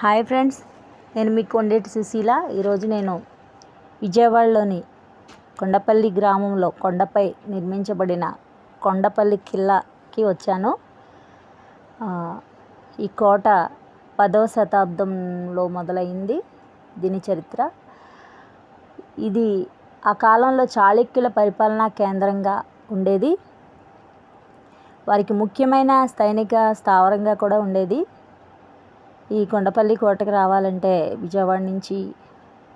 Hi friends నేను మీ కొండేటి సుశీల. ఈరోజు నేను విజయవాడలోని కొండపల్లి గ్రామంలో కొండపై నిర్మించబడిన కొండపల్లి కిల్లాకి వచ్చాను. ఈ కోట పదవ శతాబ్దంలో మొదలైంది దీని చరిత్ర. ఇది ఆ కాలంలో చాళుక్యుల పరిపాలనా కేంద్రంగా ఉండేది. వారికి ముఖ్యమైన సైనిక స్థావరంగా కూడా ఉండేది. ఈ కొండపల్లి కోటకు రావాలంటే విజయవాడ నుంచి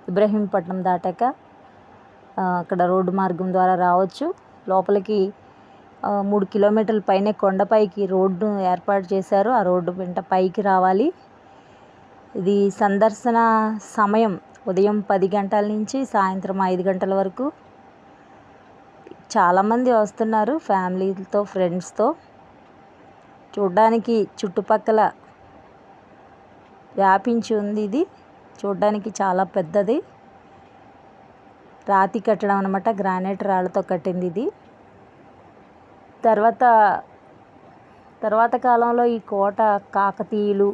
ఇబ్రహీంపట్నం దాటాక అక్కడ రోడ్డు మార్గం ద్వారా రావచ్చు. లోపలికి మూడు కిలోమీటర్ల పైనే కొండపైకి రోడ్డు ఏర్పాటు చేశారు. ఆ రోడ్డు వెంట పైకి రావాలి. ఇది సందర్శన సమయం. ఉదయం పది గంటల నుంచి సాయంత్రం ఐదు గంటల వరకు. చాలామంది వస్తున్నారు ఫ్యామిలీతో ఫ్రెండ్స్తో. చూడ్డానికి చుట్టుపక్కల వ్యాపించి ఉంది ఇది. చూడ్డానికి చాలా పెద్దది. రాతి కట్టడం అనమాట గ్రానైట్ రాళ్ళతో కట్టింది ఇది. తర్వాత తర్వాత కాలంలో ఈ కోట కాకతీయులు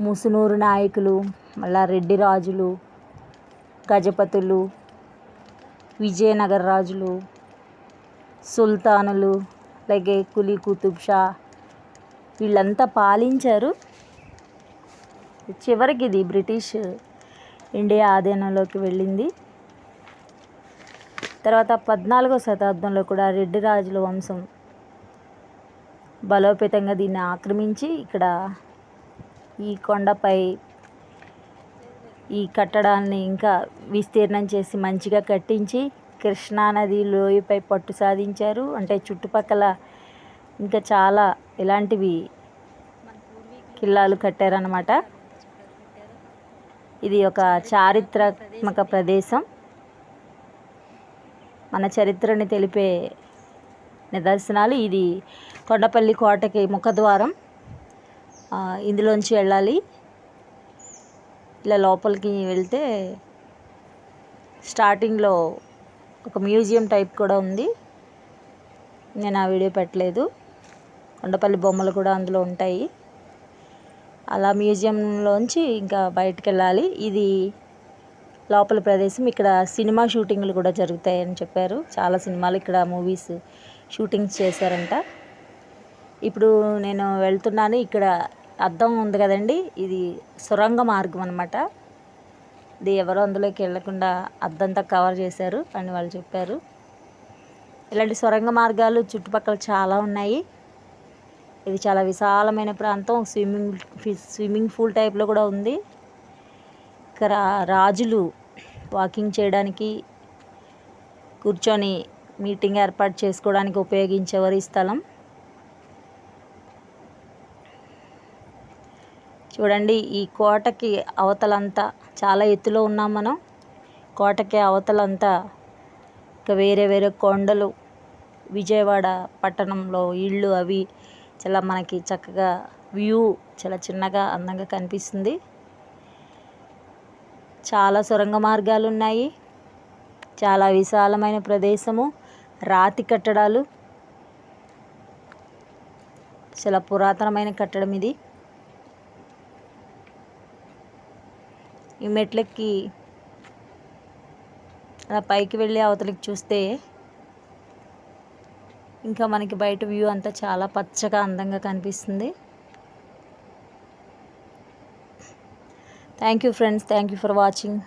ముసునూరు నాయకులు మళ్ళా రెడ్డి రాజులు గజపతులు విజయనగర రాజులు సుల్తానులు అలాగే కులీ కుతుబ్ షా వీళ్ళంతా పాలించారు. చివరికి ఇది బ్రిటిష్ ఇండియా ఆధీనంలోకి వెళ్ళింది. తర్వాత పద్నాలుగో శతాబ్దంలో కూడా రెడ్డి రాజుల వంశం బలోపేతంగా దీన్ని ఆక్రమించి ఇక్కడ ఈ కొండపై ఈ కట్టడాన్ని ఇంకా విస్తీర్ణం చేసి మంచిగా కట్టించి కృష్ణానది లోయపై పట్టు సాధించారు. అంటే చుట్టుపక్కల ఇంకా చాలా ఇలాంటివి కిల్లాలు కట్టారనమాట ఇది ఒక చారిత్రాత్మక ప్రదేశం. మన చరిత్రని తెలిపే నిదర్శనాలు ఇది. కొండపల్లి కోటకి ముఖద్వారం. ఇందులోంచి వెళ్ళాలి. ఇలా లోపలికి వెళ్తే స్టార్టింగ్లో ఒక మ్యూజియం టైప్ కూడా ఉంది. నేను ఆ వీడియో పెట్టలేదు. కొండపల్లి బొమ్మలు కూడా అందులో ఉంటాయి. అలా మ్యూజియంలోంచి ఇంకా బయటకు వెళ్ళాలి ఇది లోపల ప్రదేశం. ఇక్కడ సినిమా షూటింగ్లు కూడా జరుగుతాయని చెప్పారు. చాలా సినిమాలు ఇక్కడ మూవీస్ షూటింగ్స్ చేశారంట. ఇప్పుడు నేను వెళ్తున్నాను. ఇక్కడ అద్దం ఉంది కదండి. ఇది సొరంగ మార్గం అనమాట ఇది ఎవరు అందులోకి వెళ్ళకుండా అద్దంతా కవర్ చేశారు అని వాళ్ళు చెప్పారు. ఇలాంటి సొరంగ మార్గాలు చుట్టుపక్కల చాలా ఉన్నాయి. ఇది చాలా విశాలమైన ప్రాంతం. స్విమ్మింగ్ స్విమ్మింగ్ పూల్ టైప్లో కూడా ఉంది. ఇక్కడ రాజులు వాకింగ్ చేయడానికి కూర్చొని మీటింగ్ ఏర్పాటు చేసుకోవడానికి ఉపయోగించేవారు ఈ స్థలం. చూడండి ఈ కోటకి అవతలంతా చాలా ఎత్తులో ఉన్నాం మనం. కోటకి అవతలంతా ఇంకా వేరే వేరే కొండలు. విజయవాడ పట్టణంలో ఇళ్ళు అవి చాలా మనకి చక్కగా వ్యూ చాలా చిన్నగా అందంగా కనిపిస్తుంది. చాలా సొరంగ మార్గాలు ఉన్నాయి. చాలా విశాలమైన ప్రదేశము. రాతి కట్టడాలు. చాలా పురాతనమైన కట్టడం ఇది. ఈ మెట్లెక్కి అలా పైకి వెళ్ళి అవతలికి చూస్తే ఇంకా మనకి బయట వ్యూ అంతా చాలా పచ్చగా అందంగా కనిపిస్తుంది. Thank you friends thank you for watching